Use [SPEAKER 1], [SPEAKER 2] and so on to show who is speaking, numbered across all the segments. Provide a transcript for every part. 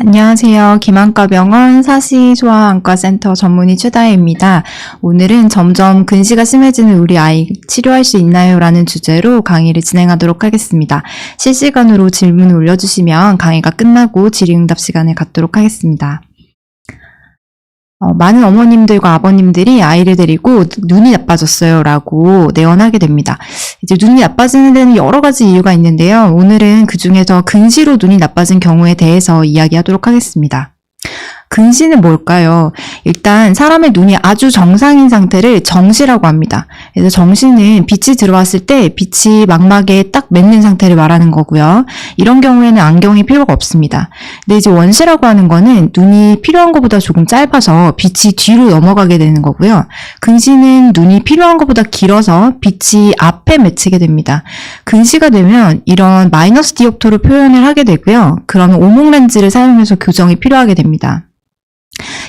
[SPEAKER 1] 안녕하세요. 김한과병원 사시소아안과센터 전문의 최다혜입니다. 오늘은 점점 근시가 심해지는 우리 아이 치료할 수 있나요? 라는 주제로 강의를 진행하도록 하겠습니다. 실시간으로 질문을 올려주시면 강의가 끝나고 질의응답 시간을 갖도록 하겠습니다. 어, 많은 어머님들과 아버님들이 아이를 데리고 눈이 나빠졌어요 라고 내언하게 됩니다. 이제 눈이 나빠지는 데는 여러 가지 이유가 있는데요. 오늘은 그 중에서 근시로 눈이 나빠진 경우에 대해서 이야기하도록 하겠습니다. 근시는 뭘까요? 일단 사람의 눈이 아주 정상인 상태를 정시라고 합니다. 그래서 정시는 빛이 들어왔을 때 빛이 망막에 딱 맺는 상태를 말하는 거고요. 이런 경우에는 안경이 필요가 없습니다. 근데 이제 원시라고 하는 거는 눈이 필요한 것보다 조금 짧아서 빛이 뒤로 넘어가게 되는 거고요. 근시는 눈이 필요한 것보다 길어서 빛이 앞에 맺히게 됩니다. 근시가 되면 이런 마이너스 디옵터로 표현을 하게 되고요. 그러면 오목 렌즈를 사용해서 교정이 필요하게 됩니다.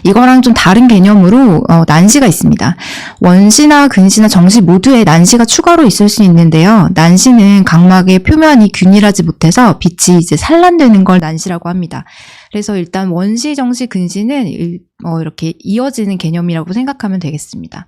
[SPEAKER 1] 이거랑 좀 다른 개념으로 어, 난시가 있습니다. 원시나 근시나 정시 모두에 난시가 추가로 있을 수 있는데요. 난시는 각막의 표면이 균일하지 못해서 빛이 이제 산란되는 걸 난시라고 합니다. 그래서 일단 원시, 정시, 근시는 일- 어, 이렇게 이어지는 개념이라고 생각하면 되겠습니다.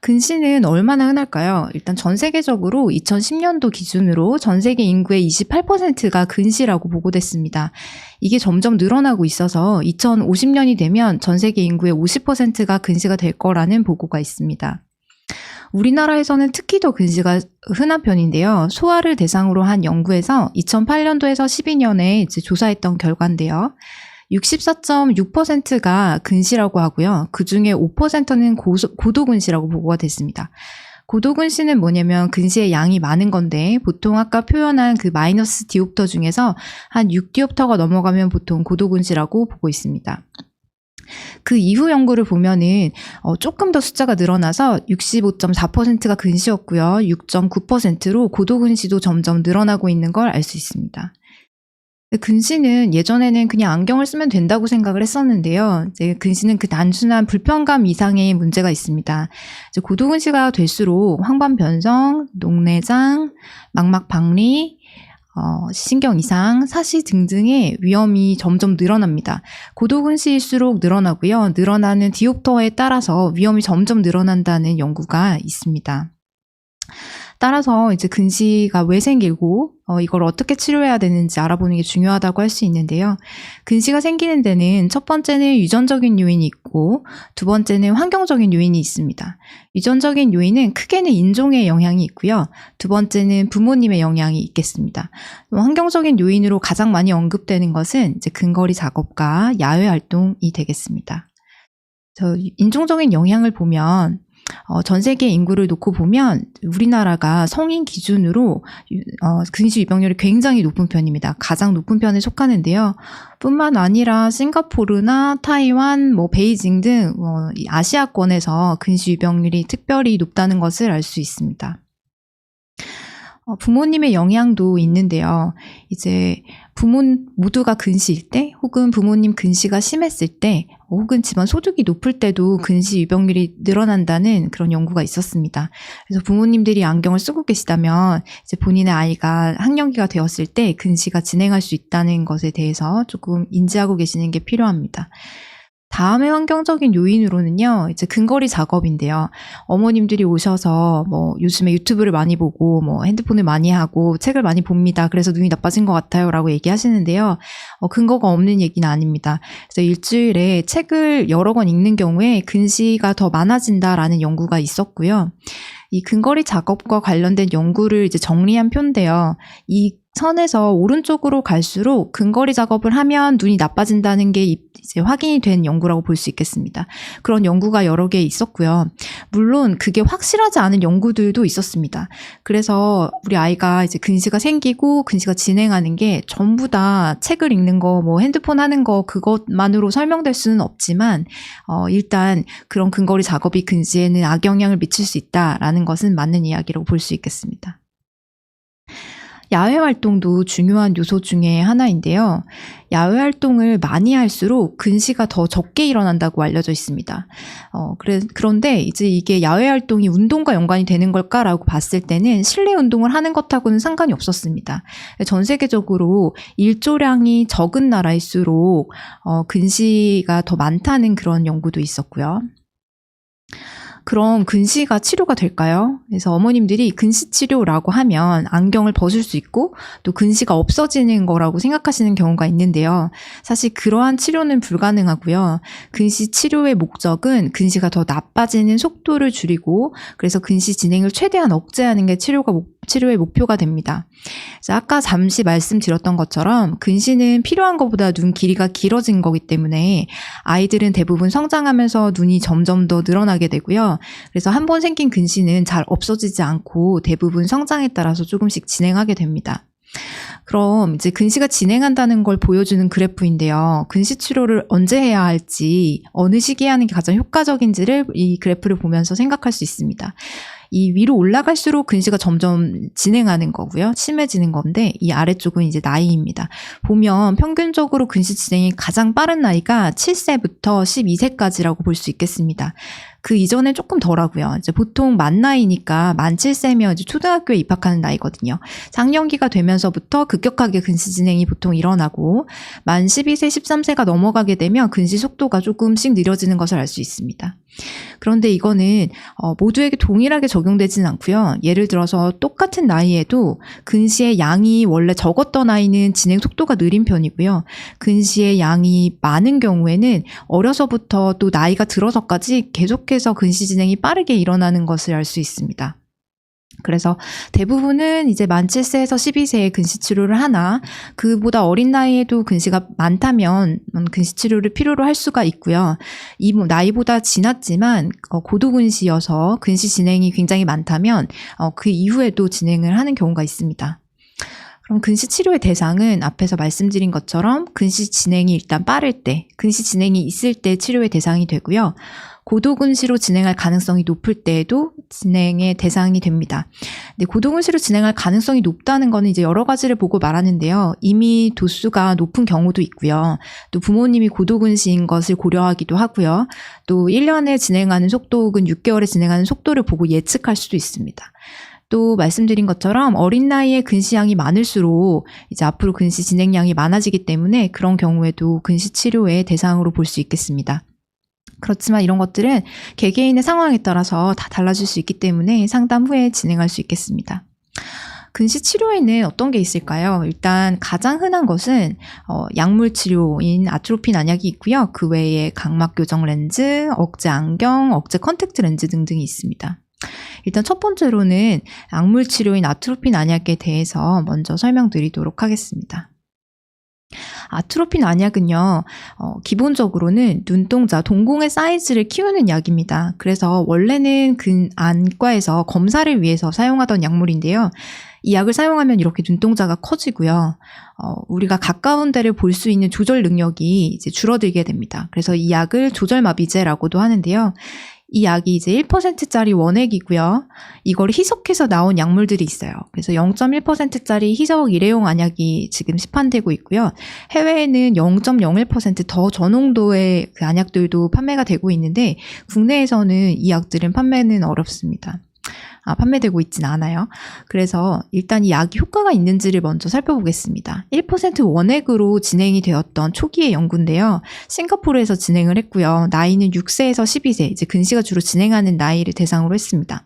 [SPEAKER 1] 근시는 얼마나 흔할까요? 일단 전 세계적으로 2010년도 기준으로 전 세계 인구의 28%가 근시라고 보고됐습니다. 이게 점점 늘어나고 있어서 2050년이 되면 전 세계 인구의 50%가 근시가 될 거라는 보고가 있습니다. 우리나라에서는 특히 더 근시가 흔한 편인데요. 소아를 대상으로 한 연구에서 2008년도에서 12년에 이제 조사했던 결과인데요. 64.6%가 근시라고 하고요. 그 중에 5%는 고도근시라고 보고가 됐습니다. 고도근시는 뭐냐면 근시의 양이 많은 건데 보통 아까 표현한 그 마이너스 디옵터 중에서 한 6디옵터가 넘어가면 보통 고도근시라고 보고 있습니다. 그 이후 연구를 보면은 어, 조금 더 숫자가 늘어나서 65.4%가 근시였고요. 6.9%로 고도 근시도 점점 늘어나고 있는 걸 알 수 있습니다. 근시는 예전에는 그냥 안경을 쓰면 된다고 생각을 했었는데요. 이제 근시는 그 단순한 불편감 이상의 문제가 있습니다. 이제 고도근시가 될수록 황반 변성, 녹내장, 망막 박리, 어, 신경 이상, 사시 등등의 위험이 점점 늘어납니다. 고도근시일수록 늘어나고요. 늘어나는 디옵터에 따라서 위험이 점점 늘어난다는 연구가 있습니다. 따라서 이제 근시가 왜 생기고 어, 이걸 어떻게 치료해야 되는지 알아보는 게 중요하다고 할 수 있는데요. 근시가 생기는 데는 첫 번째는 유전적인 요인이 있고 두 번째는 환경적인 요인이 있습니다. 유전적인 요인은 크게는 인종의 영향이 있고요. 두 번째는 부모님의 영향이 있겠습니다. 환경적인 요인으로 가장 많이 언급되는 것은 이제 근거리 작업과 야외 활동이 되겠습니다. 저 인종적인 영향을 보면 어, 전 세계 인구를 놓고 보면 우리나라가 성인 기준으로 유- 어, 근시 유병률이 굉장히 높은 편입니다. 가장 높은 편에 속하는데요. 뿐만 아니라 싱가포르나 타이완, 뭐 베이징 등 어, 이 아시아권에서 근시 유병률이 특별히 높다는 것을 알 수 있습니다. 어, 부모님의 영향도 있는데요. 이제 부모 모두가 근시일 때, 혹은 부모님 근시가 심했을 때, 혹은 집안 소득이 높을 때도 근시 유병률이 늘어난다는 그런 연구가 있었습니다. 그래서 부모님들이 안경을 쓰고 계시다면 이제 본인의 아이가 학령기가 되었을 때 근시가 진행할 수 있다는 것에 대해서 조금 인지하고 계시는 게 필요합니다. 다음의 환경적인 요인으로는요, 이제 근거리 작업인데요. 어머님들이 오셔서 뭐 요즘에 유튜브를 많이 보고 뭐 핸드폰을 많이 하고 책을 많이 봅니다. 그래서 눈이 나빠진 것 같아요. 라고 얘기하시는데요. 어, 근거가 없는 얘기는 아닙니다. 그래서 일주일에 책을 여러 권 읽는 경우에 근시가 더 많아진다라는 연구가 있었고요. 이 근거리 작업과 관련된 연구를 이제 정리한 표인데요. 이 선에서 오른쪽으로 갈수록 근거리 작업을 하면 눈이 나빠진다는 게 이- 이제 확인이 된 연구라고 볼 수 있겠습니다. 그런 연구가 여러 개 있었고요. 물론 그게 확실하지 않은 연구들도 있었습니다. 그래서 우리 아이가 이제 근시가 생기고 근시가 진행하는 게 전부 다 책을 읽는 거, 뭐 핸드폰 하는 거 그것만으로 설명될 수는 없지만 어, 일단 그런 근거리 작업이 근시에는 악영향을 미칠 수 있다라는 것은 맞는 이야기라고 볼 수 있겠습니다. 야외 활동도 중요한 요소 중에 하나인데요. 야외 활동을 많이 할수록 근시가 더 적게 일어난다고 알려져 있습니다. 어, 그래, 그런데 이제 이게 야외 활동이 운동과 연관이 되는 걸까라고 봤을 때는 실내 운동을 하는 것하고는 상관이 없었습니다. 전 세계적으로 일조량이 적은 나라일수록 어, 근시가 더 많다는 그런 연구도 있었고요. 그럼 근시가 치료가 될까요? 그래서 어머님들이 근시 치료라고 하면 안경을 벗을 수 있고 또 근시가 없어지는 거라고 생각하시는 경우가 있는데요. 사실 그러한 치료는 불가능하고요. 근시 치료의 목적은 근시가 더 나빠지는 속도를 줄이고 그래서 근시 진행을 최대한 억제하는 게 치료가 목, 치료의 목표가 됩니다. 자, 아까 잠시 말씀드렸던 것처럼 근시는 필요한 것보다 눈 길이가 길어진 거기 때문에 아이들은 대부분 성장하면서 눈이 점점 더 늘어나게 되고요. 그래서 한 번 생긴 근시는 잘 없어지지 않고 대부분 성장에 따라서 조금씩 진행하게 됩니다. 그럼 이제 근시가 진행한다는 걸 보여주는 그래프인데요. 근시 치료를 언제 해야 할지, 어느 시기에 하는 게 가장 효과적인지를 이 그래프를 보면서 생각할 수 있습니다. 이 위로 올라갈수록 근시가 점점 진행하는 거고요. 심해지는 건데 이 아래쪽은 이제 나이입니다. 보면 평균적으로 근시 진행이 가장 빠른 나이가 7세부터 12세까지라고 볼 수 있겠습니다. 그 이전엔 조금 덜하고요. 이제 보통 만 나이니까 만 7세면 이제 초등학교에 입학하는 나이거든요. 장년기가 되면서부터 급격하게 근시 진행이 보통 일어나고 만 12세, 13세가 넘어가게 되면 근시 속도가 조금씩 느려지는 것을 알 수 있습니다. 그런데 이거는 어, 모두에게 동일하게 적용되지는 않고요. 예를 들어서 똑같은 나이에도 근시의 양이 원래 적었던 아이는 진행 속도가 느린 편이고요. 근시의 양이 많은 경우에는 어려서부터 또 나이가 들어서까지 계속해서 근시 진행이 빠르게 일어나는 것을 알 수 있습니다. 그래서 대부분은 이제 만 7세에서 12세에 근시 치료를 하나 그보다 어린 나이에도 근시가 많다면 음, 근시 치료를 필요로 할 수가 있고요. 이뭐 나이보다 지났지만 어, 고도 근시여서 근시 진행이 굉장히 많다면 어, 그 이후에도 진행을 하는 경우가 있습니다. 그럼 근시 치료의 대상은 앞에서 말씀드린 것처럼 근시 진행이 일단 빠를 때, 근시 진행이 있을 때 치료의 대상이 되고요. 고도근시로 진행할 가능성이 높을 때에도 진행의 대상이 됩니다. 근데 고도근시로 진행할 가능성이 높다는 거는 이제 여러 가지를 보고 말하는데요. 이미 도수가 높은 경우도 있고요. 또 부모님이 고도근시인 것을 고려하기도 하고요. 또 1년에 진행하는 속도 혹은 6개월에 진행하는 속도를 보고 예측할 수도 있습니다. 또 말씀드린 것처럼 어린 나이에 근시량이 많을수록 이제 앞으로 근시 진행량이 많아지기 때문에 그런 경우에도 근시 치료의 대상으로 볼 수 있겠습니다. 그렇지만 이런 것들은 개개인의 상황에 따라서 다 달라질 수 있기 때문에 상담 후에 진행할 수 있겠습니다. 근시 치료에는 어떤 게 있을까요? 일단 가장 흔한 것은 어, 약물 치료인 아트로핀 안약이 있고요. 그 외에 각막 교정 렌즈, 억제 안경, 억제 컨택트 렌즈 등등이 있습니다. 일단 첫 번째로는 약물 치료인 아트로핀 안약에 대해서 먼저 설명드리도록 하겠습니다. 아트로핀 안약은요, 어, 기본적으로는 눈동자, 동공의 사이즈를 키우는 약입니다. 그래서 원래는 그 안과에서 검사를 위해서 사용하던 약물인데요. 이 약을 사용하면 이렇게 눈동자가 커지고요. 어, 우리가 가까운 데를 볼 수 있는 조절 능력이 이제 줄어들게 됩니다. 그래서 이 약을 조절마비제라고도 하는데요. 이 약이 이제 1%짜리 원액이고요. 이걸 희석해서 나온 약물들이 있어요. 그래서 0.1%짜리 희석 일회용 안약이 지금 시판되고 있고요. 해외에는 0.01%더 저농도의 그 안약들도 판매가 되고 있는데 국내에서는 이 약들은 판매는 어렵습니다. 아, 판매되고 있지는 않아요. 그래서 일단 이 약이 효과가 있는지를 먼저 살펴보겠습니다. 1% 원액으로 진행이 되었던 초기의 연구인데요. 싱가포르에서 진행을 했고요. 나이는 6세에서 12세, 이제 근시가 주로 진행하는 나이를 대상으로 했습니다.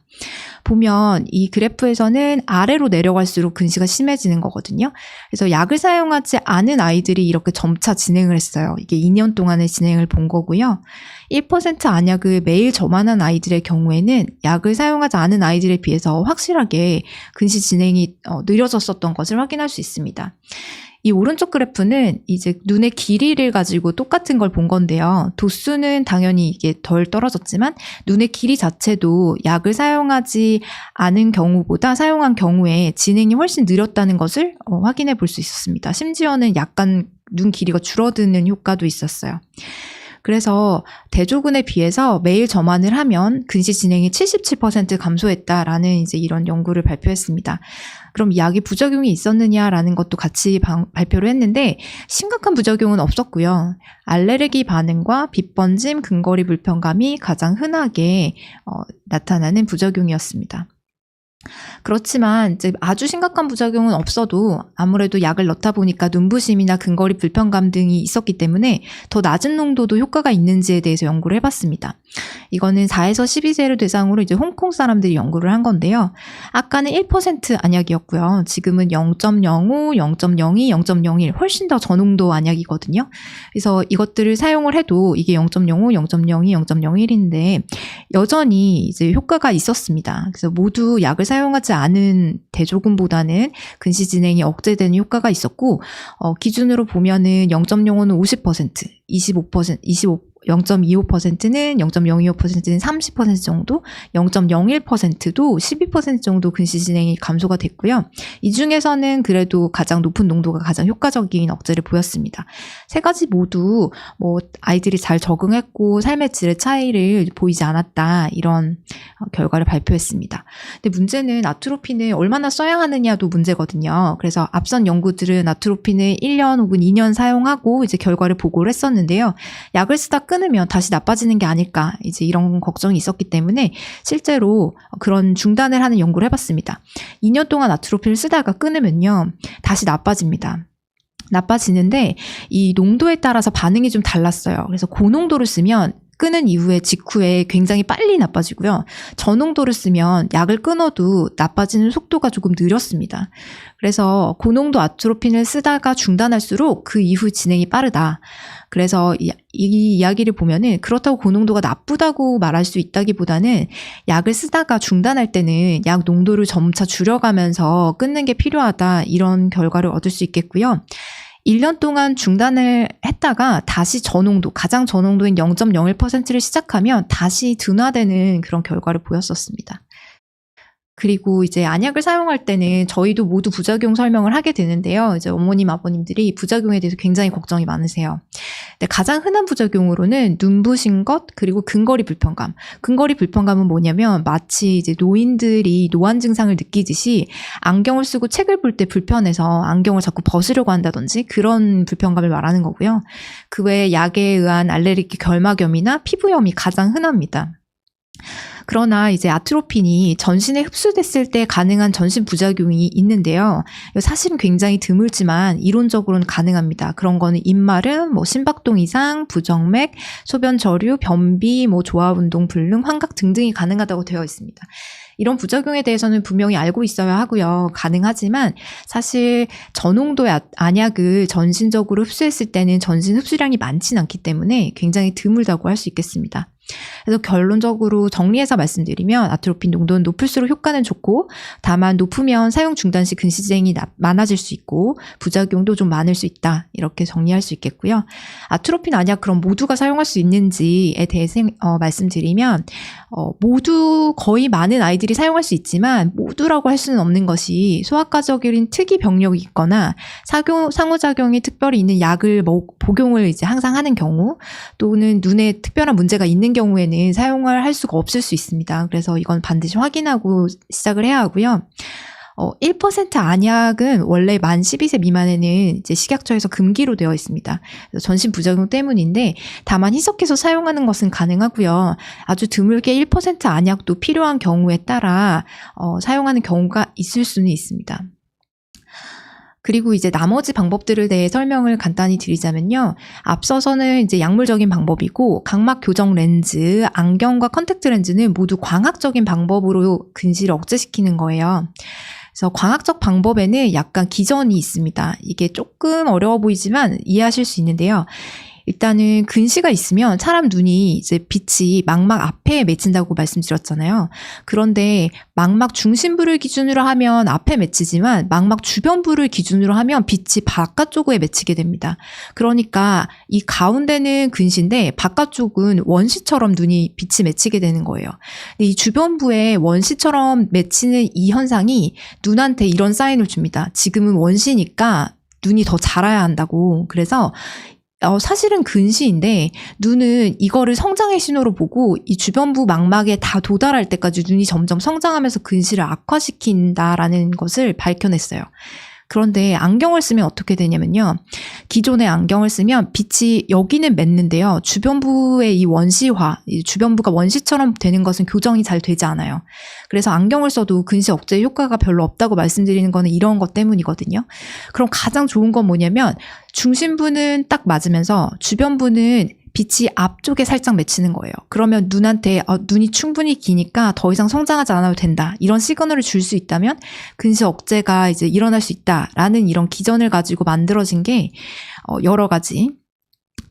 [SPEAKER 1] 보면 이 그래프에서는 아래로 내려갈수록 근시가 심해지는 거거든요. 그래서 약을 사용하지 않은 아이들이 이렇게 점차 진행을 했어요. 이게 2년 동안의 진행을 본 거고요. 1% 안약을 매일 점하는 아이들의 경우에는 약을 사용하지 않은 아이들에 비해서 확실하게 근시 진행이 어, 느려졌었던 것을 확인할 수 있습니다. 이 오른쪽 그래프는 이제 눈의 길이를 가지고 똑같은 걸 본 건데요. 도수는 당연히 이게 덜 떨어졌지만 눈의 길이 자체도 약을 사용하지 않은 경우보다 사용한 경우에 진행이 훨씬 느렸다는 것을 어, 확인해 볼 수 있었습니다. 심지어는 약간 눈 길이가 줄어드는 효과도 있었어요. 그래서 대조군에 비해서 매일 점안을 하면 근시 진행이 77% 감소했다라는 이제 이런 연구를 발표했습니다. 그럼 이 약이 부작용이 있었느냐라는 것도 같이 방- 발표를 했는데 심각한 부작용은 없었고요. 알레르기 반응과 빛번짐, 근거리 불편감이 가장 흔하게 어, 나타나는 부작용이었습니다. 그렇지만 이제 아주 심각한 부작용은 없어도 아무래도 약을 넣다 보니까 눈부심이나 근거리 불편감 등이 있었기 때문에 더 낮은 농도도 효과가 있는지에 대해서 연구를 해봤습니다. 이거는 4에서 12세를 대상으로 이제 홍콩 사람들이 연구를 한 건데요. 아까는 1% 안약이었고요. 지금은 0.05, 0.02, 0.01 훨씬 더 저농도 안약이거든요. 그래서 이것들을 사용을 해도 이게 0.05, 0.02, 0.01인데 여전히 이제 효과가 있었습니다. 그래서 모두 약을 사용하지 않은 대조군보다는 근시 진행이 억제되는 효과가 있었고 어, 기준으로 보면은 0.05는 50%, 25%, 25 0.25%는 0.025%는 30% 정도, 0.01%도 12% 정도 근시 진행이 감소가 됐고요. 이 중에서는 그래도 가장 높은 농도가 가장 효과적인 억제를 보였습니다. 세 가지 모두 뭐 아이들이 잘 적응했고 삶의 질의 차이를 보이지 않았다 이런 어, 결과를 발표했습니다. 근데 문제는 아트로핀을 얼마나 써야 하느냐도 문제거든요. 그래서 앞선 연구들은 아트로핀을 1년 혹은 2년 사용하고 이제 결과를 보고를 했었는데요. 약을 쓰다 끊으면 다시 나빠지는 게 아닐까 이제 이런 걱정이 있었기 때문에 실제로 그런 중단을 하는 연구를 해봤습니다. 2년 동안 아트로핀을 쓰다가 끊으면요 다시 나빠집니다. 나빠지는데 이 농도에 따라서 반응이 좀 달랐어요. 그래서 고농도를 쓰면 끊은 이후에 직후에 굉장히 빨리 나빠지고요. 저농도를 쓰면 약을 끊어도 나빠지는 속도가 조금 느렸습니다. 그래서 고농도 아트로핀을 쓰다가 중단할수록 그 이후 진행이 빠르다. 그래서 이, 이 이야기를 보면은 그렇다고 고농도가 나쁘다고 말할 수 있다기보다는 약을 쓰다가 중단할 때는 약 농도를 점차 줄여가면서 끊는 게 필요하다. 이런 결과를 얻을 수 있겠고요. 1년 동안 중단을 했다가 다시 저농도, 가장 저농도인 0.01%를 시작하면 다시 둔화되는 그런 결과를 보였었습니다. 그리고 이제 안약을 사용할 때는 저희도 모두 부작용 설명을 하게 되는데요. 이제 어머님, 아버님들이 부작용에 대해서 굉장히 걱정이 많으세요. 근데 가장 흔한 부작용으로는 눈부신 것, 그리고 근거리 불편감. 근거리 불편감은 뭐냐면 마치 이제 노인들이 노안 증상을 느끼듯이 안경을 쓰고 책을 볼 때 불편해서 안경을 자꾸 벗으려고 한다든지 그런 불편감을 말하는 거고요. 그 외에 약에 의한 알레르기 결막염이나 피부염이 가장 흔합니다. 그러나 이제 아트로핀이 전신에 흡수됐을 때 가능한 전신 부작용이 있는데요. 사실은 굉장히 드물지만 이론적으로는 가능합니다. 그런 거는 입마름, 뭐 심박동 이상, 부정맥, 소변 저류, 변비, 뭐 조화 운동 불능, 환각 등등이 가능하다고 되어 있습니다. 이런 부작용에 대해서는 분명히 알고 있어야 하고요. 가능하지만 사실 저농도의 아- 안약을 전신적으로 흡수했을 때는 전신 흡수량이 많지는 않기 때문에 굉장히 드물다고 할 수 있겠습니다. 그래서 결론적으로 정리해서 말씀드리면 아트로핀 농도는 높을수록 효과는 좋고 다만 높으면 사용 중단 시 근시쟁이 나- 많아질 수 있고 부작용도 좀 많을 수 있다 이렇게 정리할 수 있겠고요. 아트로핀 안약 그럼 모두가 사용할 수 있는지에 대해서 어, 말씀드리면 어, 모두 거의 많은 아이들이 사용할 수 있지만 모두라고 할 수는 없는 것이 소아과적인 특이 병력이 있거나 사교, 상호작용이 특별히 있는 약을 먹- 복용을 이제 항상 하는 경우 또는 눈에 특별한 문제가 있는 경우 에는 사용을 할 수가 없을 수 있습니다. 그래서 이건 반드시 확인하고 시작을 해야 하고요. 어, 1% 안약은 원래 만 12세 미만에는 이제 식약처에서 금기로 되어 있습니다. 전신 부작용 때문인데 다만 희석해서 사용하는 것은 가능하고요. 아주 드물게 1% 안약도 필요한 경우에 따라 어, 사용하는 경우가 있을 수는 있습니다. 그리고 이제 나머지 방법들을 대해 설명을 간단히 드리자면요. 앞서서는 이제 약물적인 방법이고 각막 교정 렌즈, 안경과 컨택트 렌즈는 모두 광학적인 방법으로 근시를 억제시키는 거예요. 그래서 광학적 방법에는 약간 기전이 있습니다. 이게 조금 어려워 보이지만 이해하실 수 있는데요. 일단은 근시가 있으면 사람 눈이 이제 빛이 망막 앞에 맺힌다고 말씀드렸잖아요. 그런데 망막 중심부를 기준으로 하면 앞에 맺히지만 망막 주변부를 기준으로 하면 빛이 바깥쪽에 맺히게 됩니다. 그러니까 이 가운데는 근시인데 바깥쪽은 원시처럼 눈이 빛이 맺히게 되는 거예요. 근데 이 주변부에 원시처럼 맺히는 이 현상이 눈한테 이런 사인을 줍니다. 지금은 원시니까 눈이 더 자라야 한다고. 그래서 어, 사실은 근시인데 눈은 이거를 성장의 신호로 보고 이 주변부 망막에 다 도달할 때까지 눈이 점점 성장하면서 근시를 악화시킨다라는 것을 밝혀냈어요. 그런데 안경을 쓰면 어떻게 되냐면요. 기존의 안경을 쓰면 빛이 여기는 맺는데요. 주변부의 이 원시화, 이 주변부가 원시처럼 되는 것은 교정이 잘 되지 않아요. 그래서 안경을 써도 근시 억제 효과가 별로 없다고 말씀드리는 거는 이런 것 때문이거든요. 그럼 가장 좋은 건 뭐냐면 중심부는 딱 맞으면서 주변부는 빛이 앞쪽에 살짝 맺히는 거예요. 그러면 눈한테 어, 눈이 충분히 기니까 더 이상 성장하지 않아도 된다. 이런 시그널을 줄 수 있다면 근시 억제가 이제 일어날 수 있다라는 이런 기전을 가지고 만들어진 게 어, 여러 가지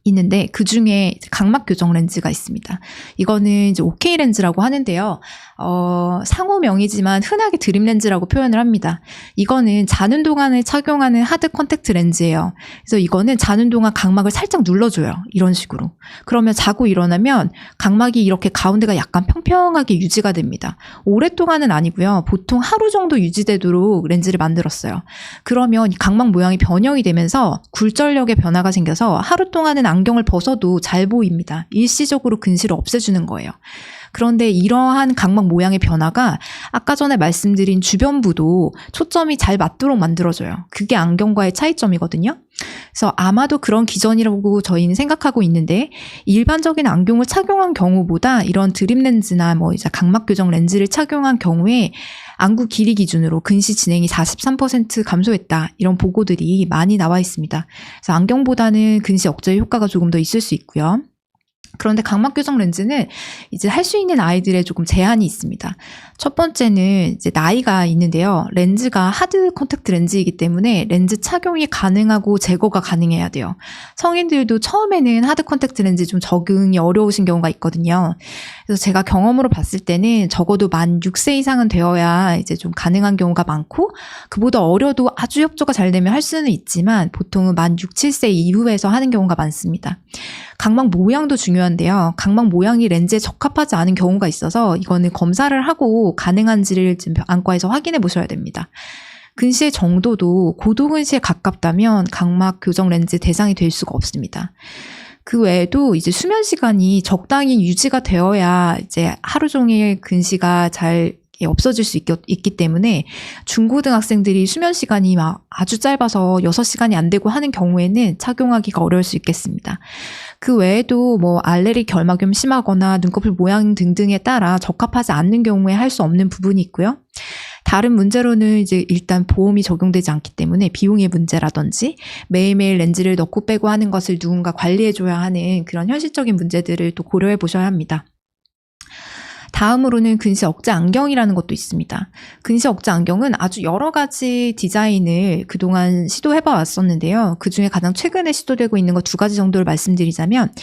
[SPEAKER 1] 있는데 그 중에 각막 교정 렌즈가 있습니다. 이거는 이제 OK 렌즈라고 하는데요. 어, 상호명이지만 흔하게 드림 렌즈라고 표현을 합니다. 이거는 자는 동안에 착용하는 하드 컨택트 렌즈예요. 그래서 이거는 자는 동안 각막을 살짝 눌러줘요. 이런 식으로. 그러면 자고 일어나면 각막이 이렇게 가운데가 약간 평평하게 유지가 됩니다. 오랫동안은 아니고요. 보통 하루 정도 유지되도록 렌즈를 만들었어요. 그러면 이 각막 모양이 변형이 되면서 굴절력의 변화가 생겨서 하루 동안은 안 경을 벗어도 잘 보입니다. 일시적으로 근시를 없애주는 거예요. 그런데 이러한 각막 모양의 변화가 아까 전에 말씀드린 주변부도 초점이 잘 맞도록 만들어줘요. 그게 안경과의 차이점이거든요. 그래서 아마도 그런 기전이라고 저희는 생각하고 있는데 일반적인 안경을 착용한 경우보다 이런 드림 렌즈나 뭐 이제 각막 교정 렌즈를 착용한 경우에 안구 길이 기준으로 근시 진행이 43% 감소했다. 이런 보고들이 많이 나와 있습니다. 그래서 안경보다는 근시 억제 효과가 조금 더 있을 수 있고요. 그런데 각막 교정 렌즈는 이제 할 수 있는 아이들의 조금 제한이 있습니다. 첫 번째는 이제 나이가 있는데요. 렌즈가 하드 컨택트 렌즈이기 때문에 렌즈 착용이 가능하고 제거가 가능해야 돼요. 성인들도 처음에는 하드 컨택트 렌즈 좀 적응이 어려우신 경우가 있거든요. 그래서 제가 경험으로 봤을 때는 적어도 만 6세 이상은 되어야 이제 좀 가능한 경우가 많고 그보다 어려도 아주 협조가 잘 되면 할 수는 있지만 보통은 만 6, 7세 이후에서 하는 경우가 많습니다. 각막 모양도 중요한데요. 각막 모양이 렌즈에 적합하지 않은 경우가 있어서 이거는 검사를 하고 가능한지를 지금 안과에서 확인해 보셔야 됩니다. 근시의 정도도 고도근시에 가깝다면 각막 교정 렌즈 대상이 될 수가 없습니다. 그 외에도 이제 수면 시간이 적당히 유지가 되어야 이제 하루 종일 근시가 잘 없어질 수 있, 기 때문에 중고등학생들이 수면 시간이 막 아주 짧아서 6시간이 안 되고 하는 경우에는 착용하기가 어려울 수 있겠습니다. 그 외에도 뭐 알레르기 결막염 심하거나 눈꺼풀 모양 등등에 따라 적합하지 않는 경우에 할 수 없는 부분이 있고요. 다른 문제로는 이제 일단 보험이 적용되지 않기 때문에 비용의 문제라든지 매일매일 렌즈를 넣고 빼고 하는 것을 누군가 관리해줘야 하는 그런 현실적인 문제들을 또 고려해 보셔야 합니다. 다음으로는 근시 억제 안경이라는 것도 있습니다. 근시 억제 안경은 아주 여러 가지 디자인을 그동안 시도해봐 왔었는데요. 그 중에 가장 최근에 시도되고 있는 것 두 가지 정도를 말씀드리자면,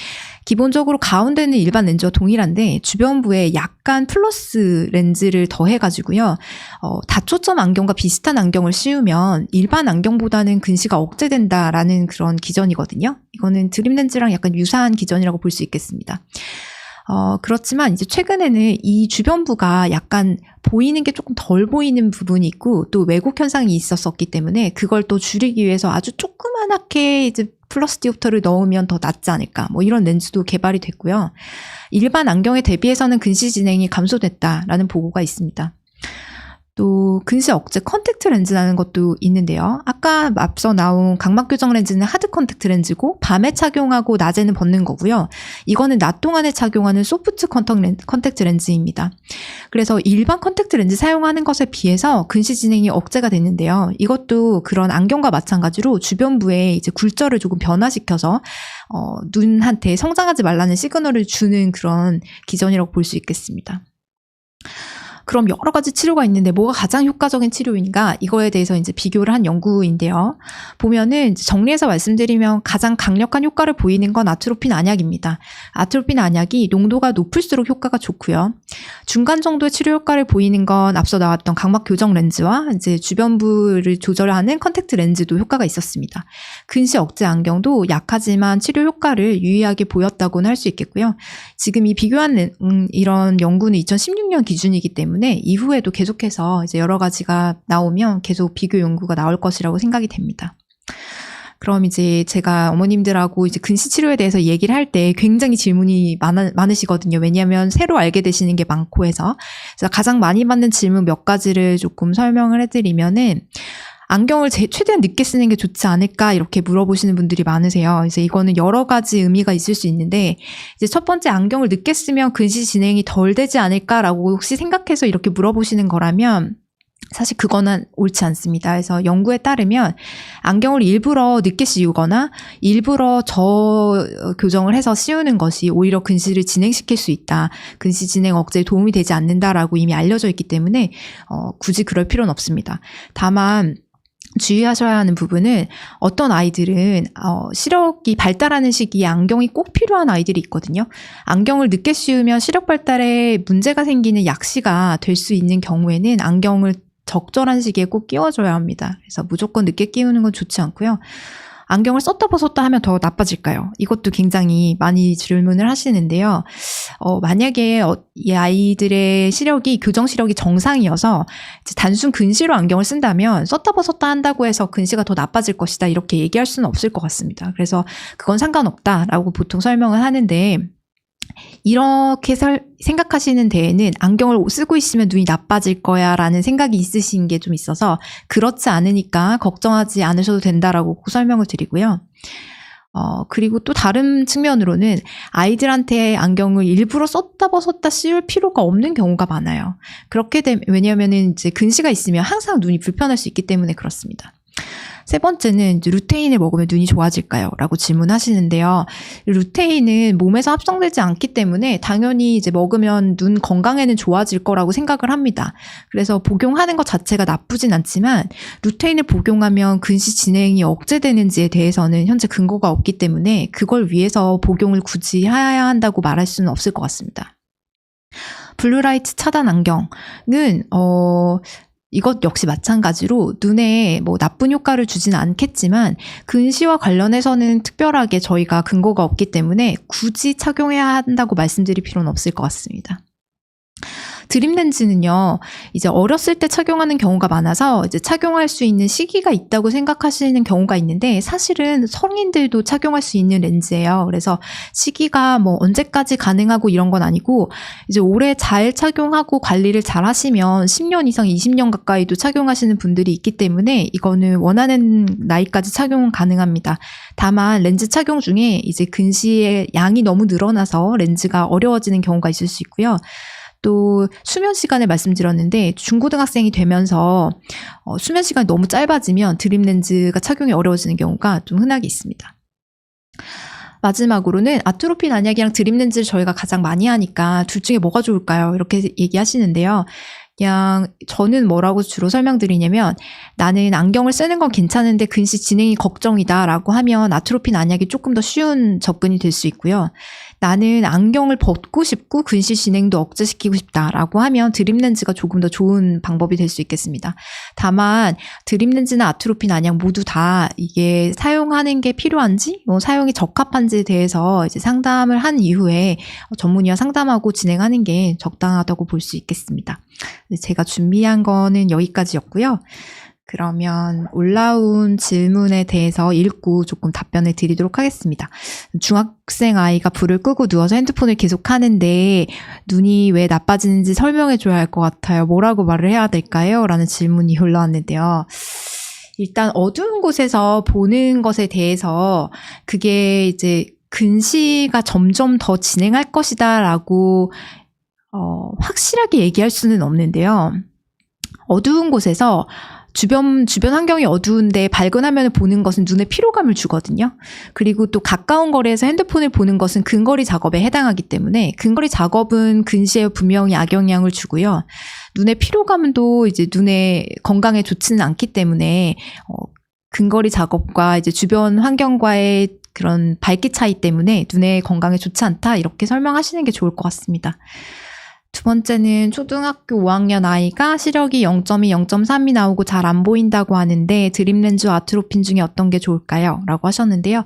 [SPEAKER 1] 기본적으로 가운데는 일반 렌즈와 동일한데, 주변부에 약간 플러스 렌즈를 더해가지고요, 어, 다초점 안경과 비슷한 안경을 씌우면 일반 안경보다는 근시가 억제된다라는 그런 기전이거든요. 이거는 드림 렌즈랑 약간 유사한 기전이라고 볼 수 있겠습니다. 어, 그렇지만 이제 최근에는 이 주변부가 약간 보이는 게 조금 덜 보이는 부분이 있고 또 왜곡 현상이 있었었기 때문에 그걸 또 줄이기 위해서 아주 조그만하게 이제 플러스 디옵터를 넣으면 더 낫지 않을까. 뭐 이런 렌즈도 개발이 됐고요. 일반 안경에 대비해서는 근시 진행이 감소됐다라는 보고가 있습니다. 또 근시 억제 컨택트 렌즈라는 것도 있는데요. 아까 앞서 나온 각막 교정 렌즈는 하드 컨택트 렌즈고 밤에 착용하고 낮에는 벗는 거고요. 이거는 낮 동안에 착용하는 소프트 컨택트 렌즈입니다. 그래서 일반 컨택트 렌즈 사용하는 것에 비해서 근시 진행이 억제가 됐는데요. 이것도 그런 안경과 마찬가지로 주변부에 이제 굴절을 조금 변화시켜서 어, 눈한테 성장하지 말라는 시그널을 주는 그런 기전이라고 볼 수 있겠습니다. 그럼 여러 가지 치료가 있는데 뭐가 가장 효과적인 치료인가? 이거에 대해서 이제 비교를 한 연구인데요. 보면은 정리해서 말씀드리면 가장 강력한 효과를 보이는 건 아트로핀 안약입니다. 아트로핀 안약이 농도가 높을수록 효과가 좋고요. 중간 정도의 치료 효과를 보이는 건 앞서 나왔던 각막 교정 렌즈와 이제 주변부를 조절하는 컨택트 렌즈도 효과가 있었습니다. 근시 억제 안경도 약하지만 치료 효과를 유의하게 보였다고는 할 수 있겠고요. 지금 이 비교한 음, 이런 연구는 2016년 기준이기 때문에 때문에 이후에도 계속해서 이제 여러 가지가 나오면 계속 비교 연구가 나올 것이라고 생각이 됩니다. 그럼 이제 제가 어머님들하고 이제 근시 치료에 대해서 얘기를 할 때 굉장히 질문이 많아, 많으시거든요. 왜냐하면 새로 알게 되시는 게 많고 해서. 가장 많이 받는 질문 몇 가지를 조금 설명을 해드리면은 안경을 제, 최대한 늦게 쓰는 게 좋지 않을까 이렇게 물어보시는 분들이 많으세요. 그래서 이거는 여러 가지 의미가 있을 수 있는데 이제 첫 번째 안경을 늦게 쓰면 근시 진행이 덜 되지 않을까라고 혹시 생각해서 이렇게 물어보시는 거라면 사실 그거는 옳지 않습니다. 그래서 연구에 따르면 안경을 일부러 늦게 씌우거나 일부러 저 교정을 해서 씌우는 것이 오히려 근시를 진행시킬 수 있다. 근시 진행 억제에 도움이 되지 않는다라고 이미 알려져 있기 때문에 어, 굳이 그럴 필요는 없습니다. 다만 주의하셔야 하는 부분은 어떤 아이들은 어, 시력이 발달하는 시기에 안경이 꼭 필요한 아이들이 있거든요. 안경을 늦게 씌우면 시력 발달에 문제가 생기는 약시가 될 수 있는 경우에는 안경을 적절한 시기에 꼭 끼워줘야 합니다. 그래서 무조건 늦게 끼우는 건 좋지 않고요. 안경을 썼다 벗었다 하면 더 나빠질까요? 이것도 굉장히 많이 질문을 하시는데요. 어, 만약에 어, 이 아이들의 시력이 교정 시력이 정상이어서 단순 근시로 안경을 쓴다면 썼다 벗었다 한다고 해서 근시가 더 나빠질 것이다 이렇게 얘기할 수는 없을 것 같습니다. 그래서 그건 상관없다라고 보통 설명을 하는데 이렇게 설, 생각하시는 데에는 안경을 쓰고 있으면 눈이 나빠질 거야 라는 생각이 있으신 게 좀 있어서 그렇지 않으니까 걱정하지 않으셔도 된다라고 설명을 드리고요. 어, 그리고 또 다른 측면으로는 아이들한테 안경을 일부러 썼다 벗었다 씌울 필요가 없는 경우가 많아요. 그렇게 되면, 왜냐하면 이제 근시가 있으면 항상 눈이 불편할 수 있기 때문에 그렇습니다. 세 번째는 루테인을 먹으면 눈이 좋아질까요? 라고 질문하시는데요. 루테인은 몸에서 합성되지 않기 때문에 당연히 이제 먹으면 눈 건강에는 좋아질 거라고 생각을 합니다. 그래서 복용하는 것 자체가 나쁘진 않지만 루테인을 복용하면 근시 진행이 억제되는지에 대해서는 현재 근거가 없기 때문에 그걸 위해서 복용을 굳이 해야 한다고 말할 수는 없을 것 같습니다. 블루라이트 차단 안경은 어 이것 역시 마찬가지로 눈에 뭐 나쁜 효과를 주지는 않겠지만 근시와 관련해서는 특별하게 저희가 근거가 없기 때문에 굳이 착용해야 한다고 말씀드릴 필요는 없을 것 같습니다. 드림 렌즈는요, 이제 어렸을 때 착용하는 경우가 많아서 이제 착용할 수 있는 시기가 있다고 생각하시는 경우가 있는데 사실은 성인들도 착용할 수 있는 렌즈예요. 그래서 시기가 뭐 언제까지 가능하고 이런 건 아니고 이제 오래 잘 착용하고 관리를 잘 하시면 10년 이상 20년 가까이도 착용하시는 분들이 있기 때문에 이거는 원하는 나이까지 착용은 가능합니다. 다만 렌즈 착용 중에 이제 근시의 양이 너무 늘어나서 렌즈가 어려워지는 경우가 있을 수 있고요. 또 수면 시간을 말씀드렸는데 중고등학생이 되면서 어, 수면 시간이 너무 짧아지면 드림 렌즈가 착용이 어려워지는 경우가 좀 흔하게 있습니다. 마지막으로는 아트로피 난약이랑 드림 렌즈를 저희가 가장 많이 하니까 둘 중에 뭐가 좋을까요? 이렇게 얘기하시는데요. 그냥 저는 뭐라고 주로 설명드리냐면 나는 안경을 쓰는 건 괜찮은데 근시 진행이 걱정이다라고 하면 아트로피 난약이 조금 더 쉬운 접근이 될 수 있고요. 나는 안경을 벗고 싶고 근시 진행도 억제시키고 싶다라고 하면 드림 렌즈가 조금 더 좋은 방법이 될 수 있겠습니다. 다만 드림 렌즈나 아트로핀 안약 모두 다 이게 사용하는 게 필요한지, 뭐 사용이 적합한지에 대해서 이제 상담을 한 이후에 전문의와 상담하고 진행하는 게 적당하다고 볼 수 있겠습니다. 제가 준비한 거는 여기까지였고요. 그러면 올라온 질문에 대해서 읽고 조금 답변을 드리도록 하겠습니다. 중학생 아이가 불을 끄고 누워서 핸드폰을 계속 하는데 눈이 왜 나빠지는지 설명해 줘야 할 것 같아요. 뭐라고 말을 해야 될까요? 라는 질문이 올라왔는데요. 일단 어두운 곳에서 보는 것에 대해서 그게 이제 근시가 점점 더 진행할 것이다 라고 어, 확실하게 얘기할 수는 없는데요. 어두운 곳에서 주변 주변 환경이 어두운데 밝은 화면을 보는 것은 눈에 피로감을 주거든요. 그리고 또 가까운 거리에서 핸드폰을 보는 것은 근거리 작업에 해당하기 때문에 근거리 작업은 근시에 분명히 악영향을 주고요. 눈의 피로감은 또 이제 눈의 건강에 좋지는 않기 때문에 어, 근거리 작업과 이제 주변 환경과의 그런 밝기 차이 때문에 눈의 건강에 좋지 않다 이렇게 설명하시는 게 좋을 것 같습니다. 두 번째는 초등학교 5학년 아이가 시력이 0.2, 0.3이 나오고 잘 안 보인다고 하는데 드림렌즈 아트로핀 중에 어떤 게 좋을까요? 라고 하셨는데요.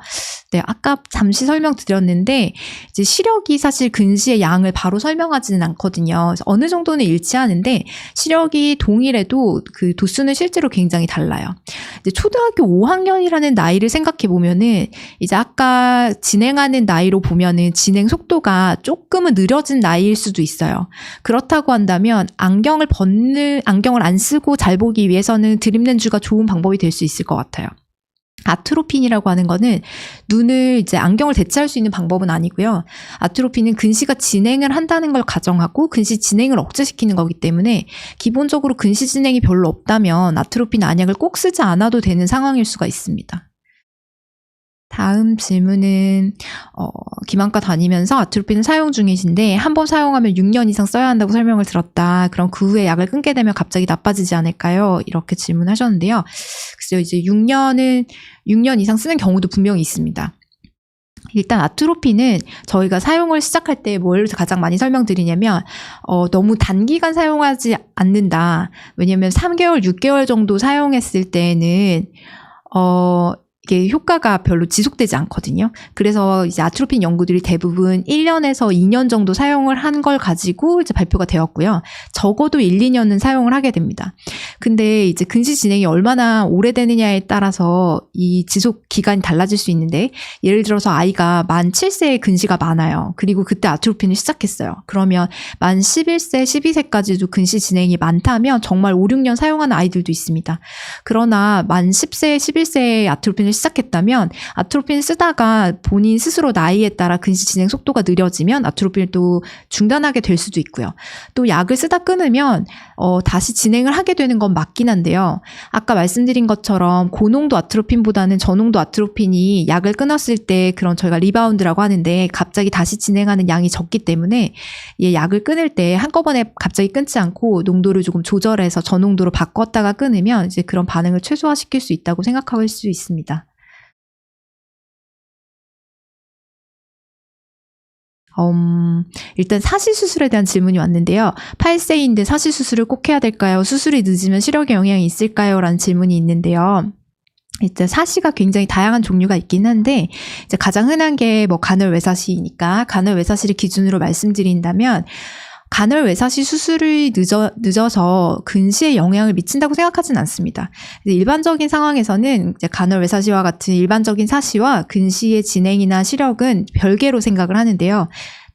[SPEAKER 1] 네, 아까 잠시 설명드렸는데 이제 시력이 사실 근시의 양을 바로 설명하지는 않거든요. 어느 정도는 일치하는데 시력이 동일해도 그 도수는 실제로 굉장히 달라요. 이제 초등학교 5학년이라는 나이를 생각해 보면은 이제 아까 진행하는 나이로 보면은 진행 속도가 조금은 느려진 나이일 수도 있어요. 그렇다고 한다면 안경을 벗는 안경을 안 쓰고 잘 보기 위해서는 드림렌즈가 좋은 방법이 될 수 있을 것 같아요. 아트로핀이라고 하는 거는 눈을 이제 안경을 대체할 수 있는 방법은 아니고요. 아트로핀은 근시가 진행을 한다는 걸 가정하고 근시 진행을 억제시키는 거기 때문에 기본적으로 근시 진행이 별로 없다면 아트로핀 안약을 꼭 쓰지 않아도 되는 상황일 수가 있습니다. 다음 질문은 어, 기만과 다니면서 아트로핀을 사용 중이신데 한 번 사용하면 6년 이상 써야 한다고 설명을 들었다. 그럼 그 후에 약을 끊게 되면 갑자기 나빠지지 않을까요? 이렇게 질문하셨는데요. 글쎄요, 이제 6년은 6년 이상 쓰는 경우도 분명히 있습니다. 일단 아트로핀은 저희가 사용을 시작할 때 뭘 가장 많이 설명드리냐면 어, 너무 단기간 사용하지 않는다. 왜냐면 3개월, 6개월 정도 사용했을 때는 어, 이게 효과가 별로 지속되지 않거든요. 그래서 이제 아트로핀 연구들이 대부분 1년에서 2년 정도 사용을 한 걸 가지고 이제 발표가 되었고요. 적어도 1, 2년은 사용을 하게 됩니다. 근데 이제 근시 진행이 얼마나 오래되느냐에 따라서 이 지속 기간이 달라질 수 있는데 예를 들어서 아이가 만 7세에 근시가 많아요. 그리고 그때 아트로핀을 시작했어요. 그러면 만 11세, 12세까지도 근시 진행이 많다면 정말 5, 6년 사용하는 아이들도 있습니다. 그러나 만 10세, 11세에 아트로핀을 시작했다면 아트로핀 쓰다가 본인 스스로 나이에 따라 근시 진행 속도가 느려지면 아트로핀을 또 중단하게 될 수도 있고요. 또 약을 쓰다 끊으면 어, 다시 진행을 하게 되는 건 맞긴 한데요. 아까 말씀드린 것처럼 고농도 아트로핀보다는 저농도 아트로핀이 약을 끊었을 때 그런 저희가 리바운드라고 하는데 갑자기 다시 진행하는 양이 적기 때문에 이 약을 끊을 때 한꺼번에 갑자기 끊지 않고 농도를 조금 조절해서 저농도로 바꿨다가 끊으면 이제 그런 반응을 최소화시킬 수 있다고 생각할 수 있습니다. 음, 일단 사시수술에 대한 질문이 왔는데요. 8세인데 사시수술을 꼭 해야 될까요? 수술이 늦으면 시력에 영향이 있을까요? 라는 질문이 있는데요. 일단 사시가 굉장히 다양한 종류가 있긴 한데 이제 가장 흔한 게 뭐 간헐 외사시니까 간헐 외사시를 기준으로 말씀드린다면 간헐 외사시 수술이 늦어, 늦어서 근시에 영향을 미친다고 생각하진 않습니다. 일반적인 상황에서는 간헐 외사시와 같은 일반적인 사시와 근시의 진행이나 시력은 별개로 생각을 하는데요.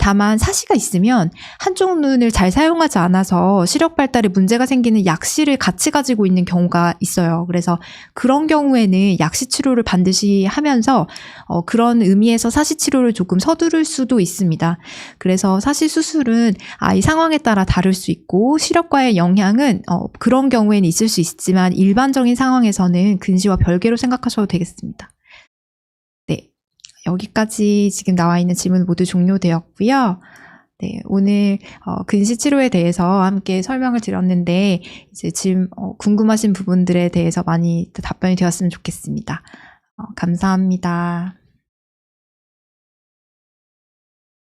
[SPEAKER 1] 다만 사시가 있으면 한쪽 눈을 잘 사용하지 않아서 시력 발달에 문제가 생기는 약시를 같이 가지고 있는 경우가 있어요. 그래서 그런 경우에는 약시 치료를 반드시 하면서 어, 그런 의미에서 사시 치료를 조금 서두를 수도 있습니다. 그래서 사시 수술은 아이 상황에 따라 다를 수 있고 시력과의 영향은 어, 그런 경우에는 있을 수 있지만 일반적인 상황에서는 근시와 별개로 생각하셔도 되겠습니다. 여기까지 지금 나와 있는 질문 모두 종료되었고요. 네, 오늘 어, 근시 치료에 대해서 함께 설명을 드렸는데 이제 지금 어, 궁금하신 부분들에 대해서 많이 답변이 되었으면 좋겠습니다. 어, 감사합니다.